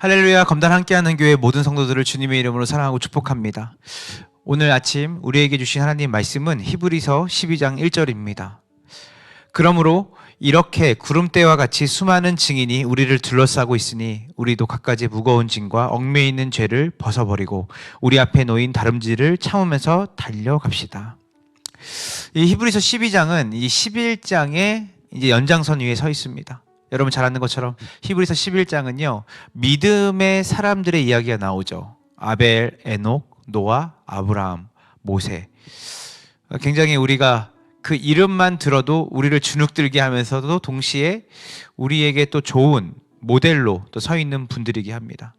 할렐루야 검단 함께하는 교회 모든 성도들을 주님의 이름으로 사랑하고 축복합니다. 오늘 아침 우리에게 주신 하나님 말씀은 히브리서 12장 1절입니다. 그러므로 이렇게 구름대와 같이 수많은 증인이 우리를 둘러싸고 있으니 우리도 갖가지 무거운 짐과 얽매여 있는 죄를 벗어버리고 우리 앞에 놓인 다름질을 참으면서 달려갑시다. 이 히브리서 12장은 이 11장의 이제 연장선 위에 서 있습니다. 여러분 잘 아는 것처럼 히브리서 11장은요. 믿음의 사람들의 이야기가 나오죠. 아벨, 에녹, 노아, 아브라함, 모세. 굉장히 우리가 그 이름만 들어도 우리를 주눅들게 하면서도 동시에 우리에게 또 좋은 모델로 또 서 있는 분들이게 합니다.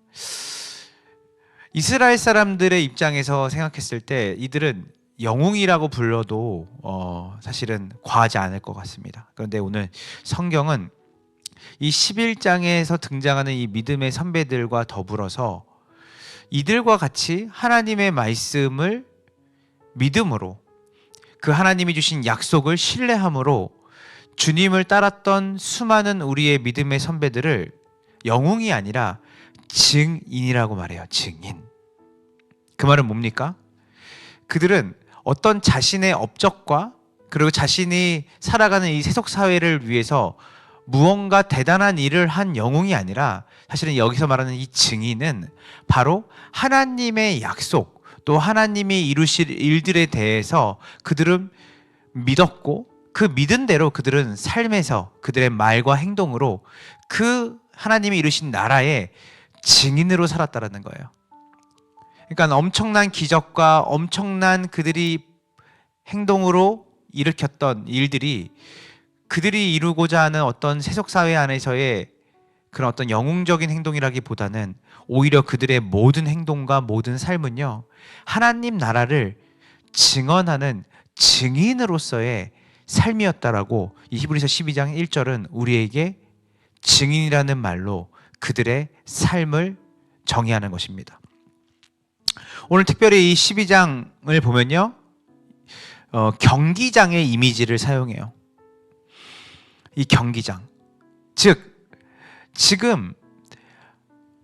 이스라엘 사람들의 입장에서 생각했을 때 이들은 영웅이라고 불러도 어, 사실은 과하지 않을 것 같습니다. 그런데 오늘 성경은 이 11장에서 등장하는 이 믿음의 선배들과 더불어서 이들과 같이 하나님의 말씀을 믿음으로 그 하나님이 주신 약속을 신뢰함으로 주님을 따랐던 수많은 우리의 믿음의 선배들을 영웅이 아니라 증인이라고 말해요. 증인. 그 말은 뭡니까? 그들은 어떤 자신의 업적과 그리고 자신이 살아가는 이 세속 사회를 위해서 무언가 대단한 일을 한 영웅이 아니라 사실은 여기서 말하는 이 증인은 바로 하나님의 약속 또 하나님이 이루실 일들에 대해서 그들은 믿었고 그 믿은 대로 그들은 삶에서 그들의 말과 행동으로 그 하나님이 이루신 나라의 증인으로 살았다라는 거예요. 그러니까 엄청난 기적과 엄청난 그들이 행동으로 일으켰던 일들이 그들이 이루고자 하는 어떤 세속 사회 안에서의 그런 어떤 영웅적인 행동이라기보다는 오히려 그들의 모든 행동과 모든 삶은요 하나님 나라를 증언하는 증인으로서의 삶이었다라고 이 히브리서 12장 1절은 우리에게 증인이라는 말로 그들의 삶을 정의하는 것입니다. 오늘 특별히 이 12장을 보면요 어, 경기장의 이미지를 사용해요. 이 경기장. 즉, 지금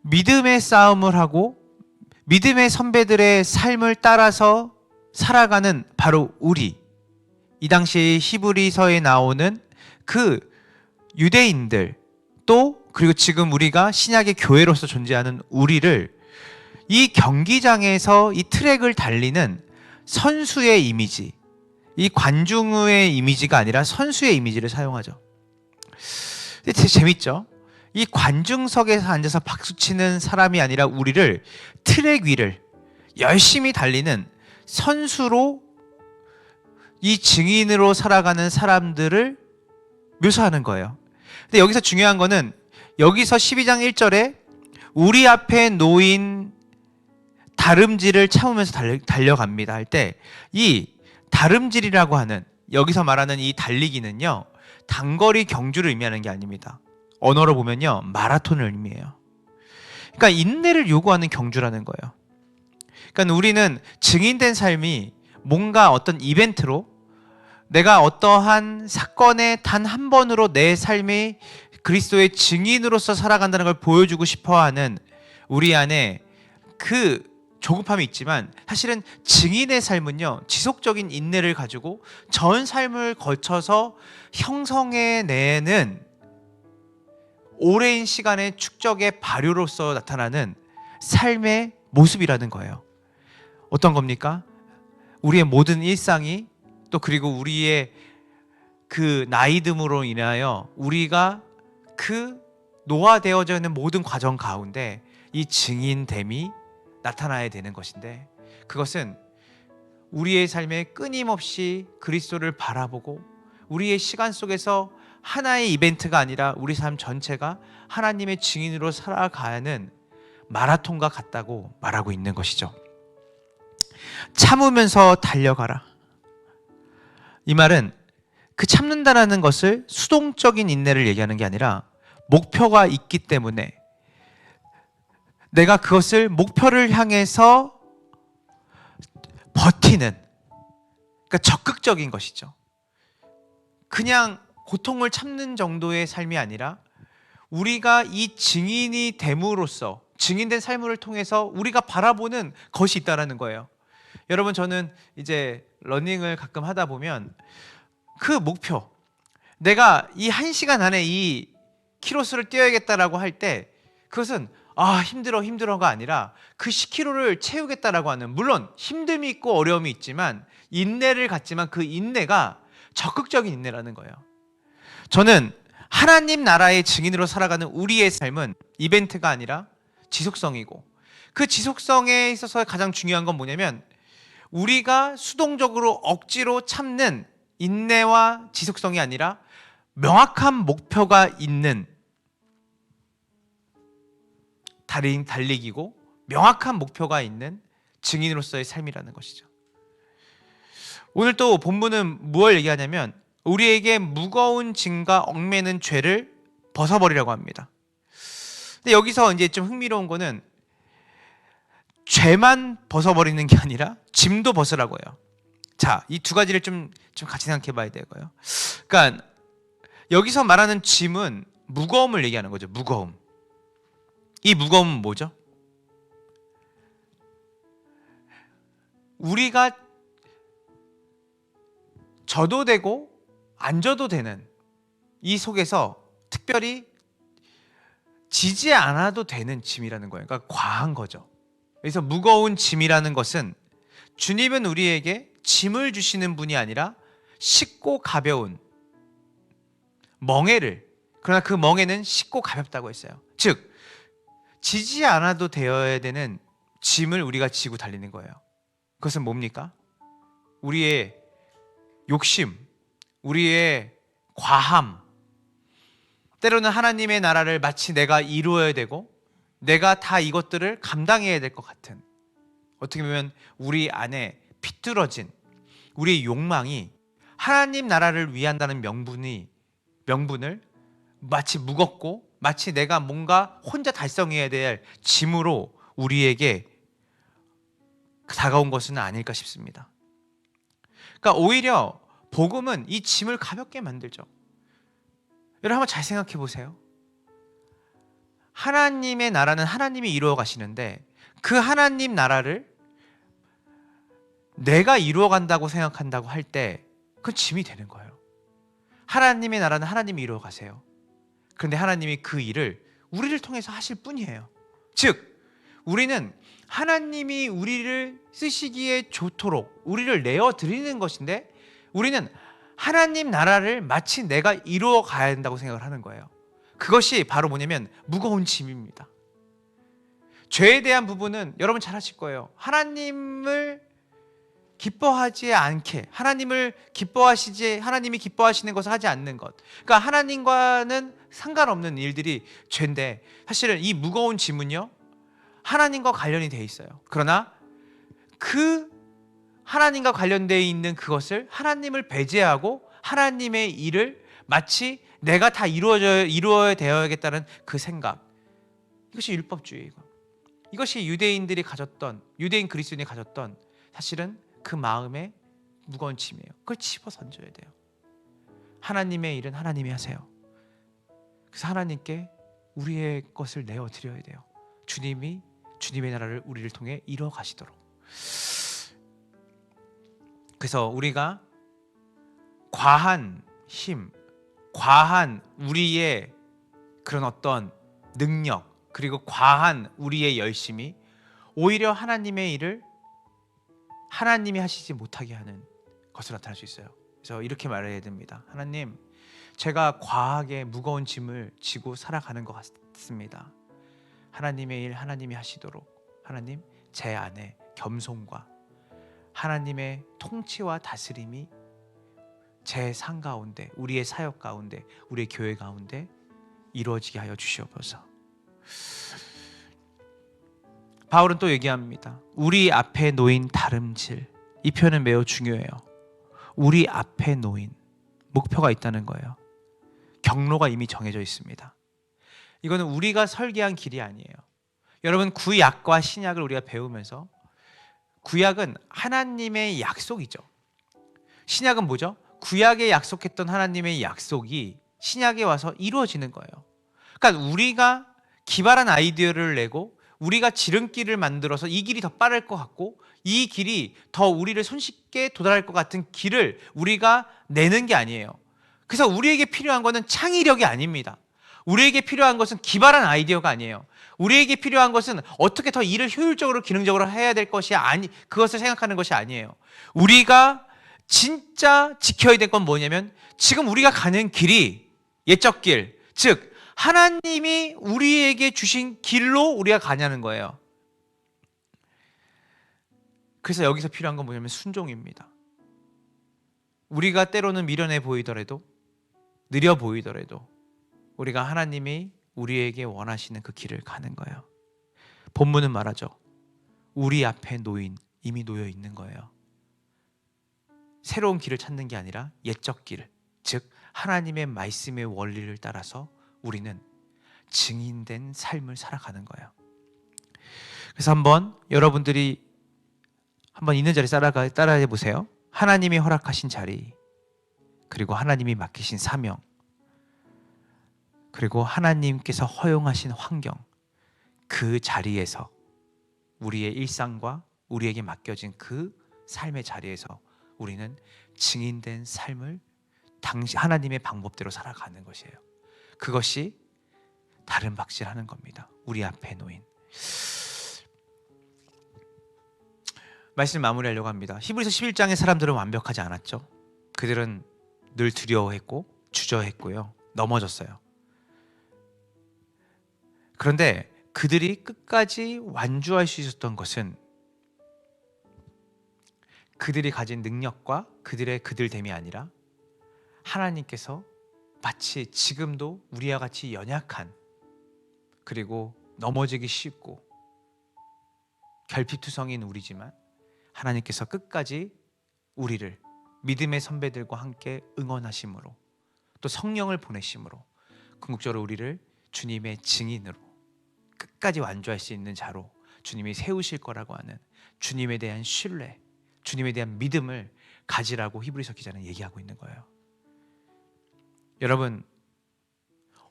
믿음의 싸움을 하고 믿음의 선배들의 삶을 따라서 살아가는 바로 우리. 이 당시 히브리서에 나오는 그 유대인들 또 그리고 지금 우리가 신약의 교회로서 존재하는 우리를 이 경기장에서 이 트랙을 달리는 선수의 이미지, 이 관중의 이미지가 아니라 선수의 이미지를 사용하죠. 되게 재밌죠? 이 관중석에서 앉아서 박수치는 사람이 아니라 우리를 트랙 위를 열심히 달리는 선수로 이 증인으로 살아가는 사람들을 묘사하는 거예요. 근데 여기서 중요한 거는 여기서 12장 1절에 우리 앞에 놓인 다름질을 참으면서 달려, 달려갑니다 할 때 이 다름질이라고 하는 여기서 말하는 이 달리기는요 단거리 경주를 의미하는 게 아닙니다. 언어로 보면요 마라톤을 의미해요. 그러니까 인내를 요구하는 경주라는 거예요. 그러니까 우리는 증인된 삶이 뭔가 어떤 이벤트로 내가 어떠한 사건에 단 한 번으로 내 삶이 그리스도의 증인으로서 살아간다는 걸 보여주고 싶어 하는 우리 안에 그 조급함이 있지만 사실은 증인의 삶은요 지속적인 인내를 가지고 전 삶을 거쳐서 형성해 내는 오랜 시간의 축적의 발효로서 나타나는 삶의 모습이라는 거예요. 어떤 겁니까? 우리의 모든 일상이 또 그리고 우리의 그 나이듦으로 인하여 우리가 그 노화되어져 있는 모든 과정 가운데 이 증인됨이 나타나야 되는 것인데 그것은 우리의 삶에 끊임없이 그리스도를 바라보고 우리의 시간 속에서 하나의 이벤트가 아니라 우리 삶 전체가 하나님의 증인으로 살아가는 마라톤과 같다고 말하고 있는 것이죠. 참으면서 달려가라. 이 말은 그 참는다라는 것을 수동적인 인내를 얘기하는 게 아니라 목표가 있기 때문에 내가 그것을 목표를 향해서 버티는 그러니까 적극적인 것이죠. 그냥 고통을 참는 정도의 삶이 아니라 우리가 이 증인이 됨으로써 증인된 삶을 통해서 우리가 바라보는 것이 있다라는 거예요. 여러분 저는 이제 러닝을 가끔 하다 보면 그 목표 내가 이한 시간 안에 이 키로수를 뛰어야겠다라고 할 때 그것은 아 힘들어 힘들어가 아니라 그 10km를 채우겠다라고 하는 물론 힘듦이 있고 어려움이 있지만 인내를 갖지만 그 인내가 적극적인 인내라는 거예요. 저는 하나님 나라의 증인으로 살아가는 우리의 삶은 이벤트가 아니라 지속성이고 그 지속성에 있어서 가장 중요한 건 뭐냐면 우리가 수동적으로 억지로 참는 인내와 지속성이 아니라 명확한 목표가 있는 달리, 달리기고 명확한 목표가 있는 증인으로서의 삶이라는 것이죠. 오늘 또 본문은 무엇을 얘기하냐면 우리에게 무거운 짐과 얽매는 죄를 벗어버리라고 합니다. 근데 여기서 이제 좀 흥미로운 거는 죄만 벗어버리는 게 아니라 짐도 벗으라고 해요. 자, 이 두 가지를 좀, 좀 같이 생각해 봐야 되고요. 그러니까 여기서 말하는 짐은 무거움을 얘기하는 거죠. 무거움. 이 무거움은 뭐죠? 우리가 져도 되고 안 져도 되는 이 속에서 특별히 지지 않아도 되는 짐이라는 거예요. 그러니까 과한 거죠. 그래서 무거운 짐이라는 것은 주님은 우리에게 짐을 주시는 분이 아니라 쉽고 가벼운 멍에를 그러나 그 멍에는 쉽고 가볍다고 했어요. 즉 지지 않아도 되어야 되는 짐을 우리가 지고 달리는 거예요. 그것은 뭡니까? 우리의 욕심, 우리의 과함, 때로는 하나님의 나라를 마치 내가 이루어야 되고 내가 다 이것들을 감당해야 될 것 같은 어떻게 보면 우리 안에 비뚤어진 우리의 욕망이 하나님 나라를 위한다는 명분이 명분을 마치 무겁고 마치 내가 뭔가 혼자 달성해야 될 짐으로 우리에게 다가온 것은 아닐까 싶습니다. 그러니까 오히려 복음은 이 짐을 가볍게 만들죠. 여러분 한번 잘 생각해 보세요. 하나님의 나라는 하나님이 이루어 가시는데 그 하나님 나라를 내가 이루어 간다고 생각한다고 할 때 그건 짐이 되는 거예요. 하나님의 나라는 하나님이 이루어 가세요. 그런데 하나님이 그 일을 우리를 통해서 하실 뿐이에요. 즉, 우리는 하나님이 우리를 쓰시기에 좋도록 우리를 내어 드리는 것인데 우리는 하나님 나라를 마치 내가 이루어 가야 된다고 생각을 하는 거예요. 그것이 바로 뭐냐면 무거운 짐입니다. 죄에 대한 부분은 여러분 잘 아실 거예요. 하나님을 기뻐하지 않게 하나님을 기뻐하시지 하나님이 기뻐하시는 것을 하지 않는 것. 그러니까 하나님과는 상관없는 일들이 죄인데 사실은 이 무거운 짐은요. 하나님과 관련이 돼 있어요. 그러나 그 하나님과 관련되어 있는 그것을 하나님을 배제하고 하나님의 일을 마치 내가 다 이루어져 이루어야 되어야겠다는 그 생각. 이것이 율법주의고. 이것이 유대인들이 가졌던 유대인 그리스도인이 가졌던 사실은 그 마음의 무거운 짐이에요. 그걸 집어 던져야 돼요. 하나님의 일은 하나님이 하세요. 그래서 하나님께 우리의 것을 내어 드려야 돼요. 주님이 주님의 나라를 우리를 통해 이뤄 가시도록. 그래서 우리가 과한 힘, 과한 우리의 그런 어떤 능력, 그리고 과한 우리의 열심이 오히려 하나님의 일을 하나님이 하시지 못하게 하는 것으로 나타날 수 있어요. 그래서 이렇게 말해야 됩니다. 하나님, 제가 과하게 무거운 짐을 지고 살아가는 것 같습니다. 하나님의 일 하나님이 하시도록 하나님 제 안에 겸손과 하나님의 통치와 다스림이 제상 가운데 우리의 사역 가운데 우리의 교회 가운데 이루어지게 하여 주시옵소서. 바울은 또 얘기합니다. 우리 앞에 놓인 다름질. 이 표현은 매우 중요해요. 우리 앞에 놓인 목표가 있다는 거예요. 경로가 이미 정해져 있습니다. 이거는 우리가 설계한 길이 아니에요. 여러분 구약과 신약을 우리가 배우면서 구약은 하나님의 약속이죠. 신약은 뭐죠? 구약에 약속했던 하나님의 약속이 신약에 와서 이루어지는 거예요. 그러니까 우리가 기발한 아이디어를 내고 우리가 지름길을 만들어서 이 길이 더 빠를 것 같고 이 길이 더 우리를 손쉽게 도달할 것 같은 길을 우리가 내는 게 아니에요. 그래서 우리에게 필요한 것은 창의력이 아닙니다. 우리에게 필요한 것은 기발한 아이디어가 아니에요. 우리에게 필요한 것은 어떻게 더 일을 효율적으로 기능적으로 해야 될 것이 아니 그것을 생각하는 것이 아니에요. 우리가 진짜 지켜야 될 건 뭐냐면 지금 우리가 가는 길이 옛적 길, 즉 하나님이 우리에게 주신 길로 우리가 가냐는 거예요. 그래서 여기서 필요한 건 뭐냐면 순종입니다. 우리가 때로는 미련해 보이더라도 느려 보이더라도 우리가 하나님이 우리에게 원하시는 그 길을 가는 거예요. 본문은 말하죠. 우리 앞에 놓인 이미 놓여 있는 거예요. 새로운 길을 찾는 게 아니라 옛적 길, 즉 하나님의 말씀의 원리를 따라서 우리는 증인된 삶을 살아가는 거예요. 그래서 한번 여러분들이 한번 있는 자리 따라가 따라해 보세요. 하나님이 허락하신 자리, 그리고 하나님이 맡기신 사명, 그리고 하나님께서 허용하신 환경, 그 자리에서 우리의 일상과 우리에게 맡겨진 그 삶의 자리에서 우리는 증인된 삶을 당시 하나님의 방법대로 살아가는 것이에요. 그것이 다른 박질하는 겁니다. 우리 앞에 놓인 말씀 마무리하려고 합니다. 히브리서 11장의 사람들은 완벽하지 않았죠. 그들은 늘 두려워했고 주저했고요. 넘어졌어요. 그런데 그들이 끝까지 완주할 수 있었던 것은 그들이 가진 능력과 그들의 그들됨이 아니라 하나님께서 마치 지금도 우리와 같이 연약한 그리고 넘어지기 쉽고 결핍투성인 우리지만 하나님께서 끝까지 우리를 믿음의 선배들과 함께 응원하심으로 또 성령을 보내심으로 궁극적으로 우리를 주님의 증인으로 끝까지 완주할 수 있는 자로 주님이 세우실 거라고 하는 주님에 대한 신뢰, 주님에 대한 믿음을 가지라고 히브리서 기자는 얘기하고 있는 거예요. 여러분,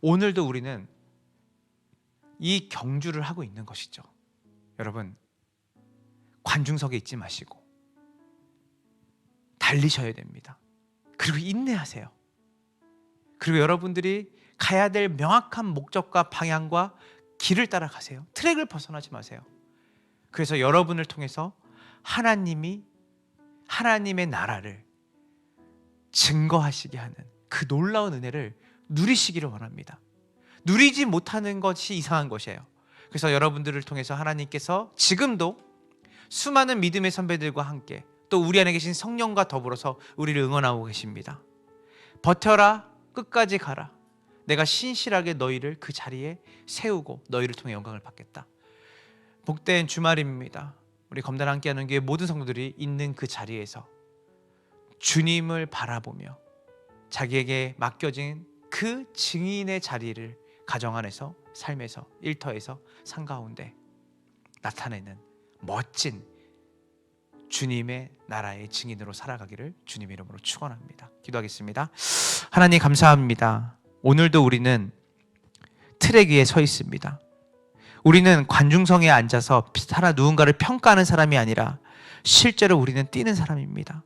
오늘도 우리는 이 경주를 하고 있는 것이죠. 여러분, 관중석에 있지 마시고 달리셔야 됩니다. 그리고 인내하세요. 그리고 여러분들이 가야 될 명확한 목적과 방향과 길을 따라가세요. 트랙을 벗어나지 마세요. 그래서 여러분을 통해서 하나님이 하나님의 나라를 증거하시게 하는 그 놀라운 은혜를 누리시기를 원합니다. 누리지 못하는 것이 이상한 것이에요. 그래서 여러분들을 통해서 하나님께서 지금도 수많은 믿음의 선배들과 함께 또 우리 안에 계신 성령과 더불어서 우리를 응원하고 계십니다. 버텨라, 끝까지 가라. 내가 신실하게 너희를 그 자리에 세우고 너희를 통해 영광을 받겠다. 복된 주말입니다. 우리 검단 함께하는 교회 모든 성도들이 있는 그 자리에서 주님을 바라보며 자기에게 맡겨진 그 증인의 자리를 가정 안에서 삶에서 일터에서 상 가운데 나타내는 멋진 주님의 나라의 증인으로 살아가기를 주님 이름으로 축원합니다. 기도하겠습니다. 하나님 감사합니다. 오늘도 우리는 트랙 위에 서 있습니다. 우리는 관중성에 앉아서 하나 누군가를 평가하는 사람이 아니라 실제로 우리는 뛰는 사람입니다.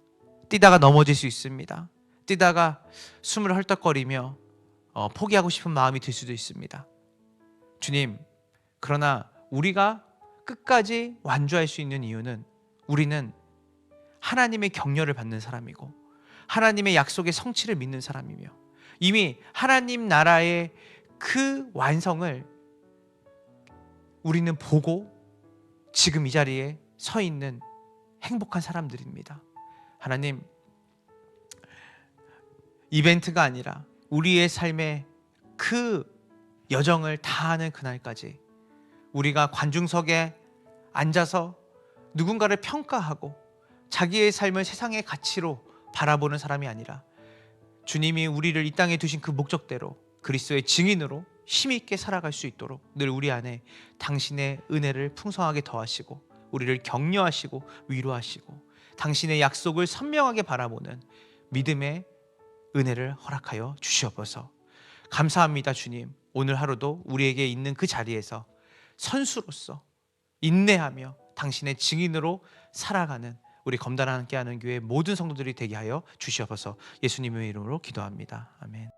뛰다가 넘어질 수 있습니다. 뛰다가 숨을 헐떡거리며 어, 포기하고 싶은 마음이 들 수도 있습니다. 주님, 그러나 우리가 끝까지 완주할 수 있는 이유는 우리는 하나님의 격려를 받는 사람이고 하나님의 약속의 성취를 믿는 사람이며 이미 하나님 나라의 그 완성을 우리는 보고 지금 이 자리에 서 있는 행복한 사람들입니다. 하나님, 이벤트가 아니라 우리의 삶의 그 여정을 다하는 그날까지 우리가 관중석에 앉아서 누군가를 평가하고 자기의 삶을 세상의 가치로 바라보는 사람이 아니라 주님이 우리를 이 땅에 두신 그 목적대로 그리스도의 증인으로 힘있게 살아갈 수 있도록 늘 우리 안에 당신의 은혜를 풍성하게 더하시고 우리를 격려하시고 위로하시고 당신의 약속을 선명하게 바라보는 믿음의 은혜를 허락하여 주시옵소서. 감사합니다, 주님. 오늘 하루도 우리에게 있는 그 자리에서 선수로서 인내하며 당신의 증인으로 살아가는 우리 검단 함께하는 교회 모든 성도들이 되게 하여 주시옵소서. 예수님의 이름으로 기도합니다. 아멘.